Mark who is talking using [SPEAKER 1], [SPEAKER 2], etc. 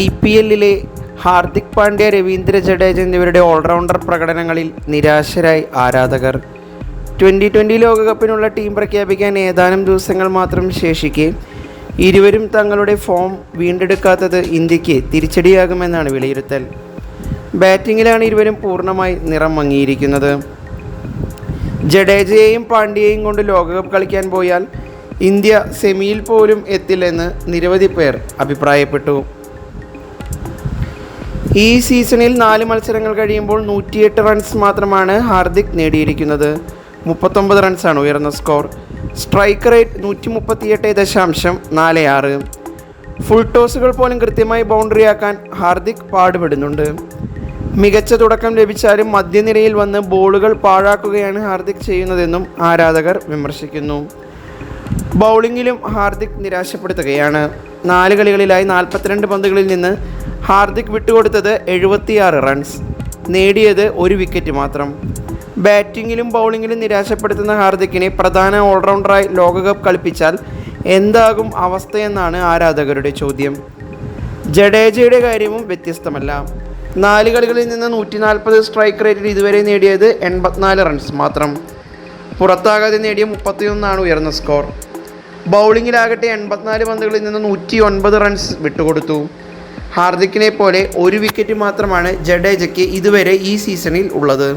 [SPEAKER 1] I P എല്ലിലെ ഹാർദിക് പാണ്ഡ്യ രവീന്ദ്ര ജഡേജ എന്നിവരുടെ all rounder പ്രകടനങ്ങളിൽ നിരാശരായി ആരാധകർ. ട്വന്റി ട്വന്റി ലോകകപ്പിനുള്ള ടീം പ്രഖ്യാപിക്കാൻ ഏതാനും ദിവസങ്ങൾ മാത്രം ശേഷിക്കെ ഇരുവരും തങ്ങളുടെ ഫോം വീണ്ടെടുക്കാത്തത് ഇന്ത്യയ്ക്ക് തിരിച്ചടിയാകുമെന്നാണ് വിലയിരുത്തൽ. ബാറ്റിങ്ങിലാണ് ഇരുവരും പൂർണമായി നിറം മങ്ങിയിരിക്കുന്നത്. ജഡേജയെയും പാണ്ഡ്യയെയും കൊണ്ട് ലോകകപ്പ് കളിക്കാൻ പോയാൽ ഇന്ത്യ സെമിയിൽ പോലും എത്തില്ലെന്ന് നിരവധി പേർ അഭിപ്രായപ്പെട്ടു. ഈ സീസണിൽ നാല് മത്സരങ്ങൾ കഴിയുമ്പോൾ നൂറ്റിയെട്ട് റൺസ് മാത്രമാണ് ഹാർദിക് നേടിയിരിക്കുന്നത്. മുപ്പത്തൊമ്പത് റൺസാണ് ഉയർന്ന സ്കോർ സ്ട്രൈക്ക് റേറ്റ് നൂറ്റി മുപ്പത്തിയെട്ട് ദശാംശം നാല് ആറ്. ഫുൾ ടോസുകൾ പോലും കൃത്യമായി ബൗണ്ടറിയാക്കാൻ ഹാർദിക് പാടുപെടുന്നുണ്ട്. മികച്ച തുടക്കം ലഭിച്ചാലും മധ്യനിരയിൽ വന്ന് ബോളുകൾ പാഴാക്കുകയാണ് ഹാർദിക് ചെയ്യുന്നതെന്നും ആരാധകർ വിമർശിക്കുന്നു. ബൗളിങ്ങിലും ഹാർദിക് നിരാശപ്പെടുത്തുകയാണ്. നാല് കളികളിലായി നാൽപ്പത്തിരണ്ട് പന്തുകളിൽ നിന്ന് ഹാർദിക് വിട്ടുകൊടുത്തത് എഴുപത്തിയാറ് റൺസ്. നേടിയത് ഒരു വിക്കറ്റ് മാത്രം. ബാറ്റിങ്ങിലും ബൗളിങ്ങിലും നിരാശപ്പെടുത്തുന്ന ഹാർദിക്കിനെ പ്രധാന ഓൾറൗണ്ടറായി ലോകകപ്പ് കളിപ്പിച്ചാൽ എന്താകും അവസ്ഥയെന്നാണ് ആരാധകരുടെ ചോദ്യം. ജഡേജയുടെ കാര്യവും വ്യത്യസ്തമല്ല. നാല് കളികളിൽ നിന്ന് നൂറ്റി നാൽപ്പത് സ്ട്രൈക്ക് റേറ്റിൽ ഇതുവരെ നേടിയത് എൺപത്തിനാല് റൺസ് മാത്രം. പുറത്താകാതെ നേടിയ മുപ്പത്തിയൊന്നാണ് ഉയർന്ന സ്കോർ. ബൗളിങ്ങിലാകട്ടെ എൺപത്തിനാല് പന്തുകളിൽ നിന്ന് നൂറ്റി ഒൻപത് റൺസ് വിട്ടുകൊടുത്തു. ഹാർദിക്കിനെ പോലെ ഒരു വിക്കറ്റ് മാത്രമാണ് ജഡേജയ്ക്ക് ഇതുവരെ ഈ സീസണിൽ ഉള്ളത്.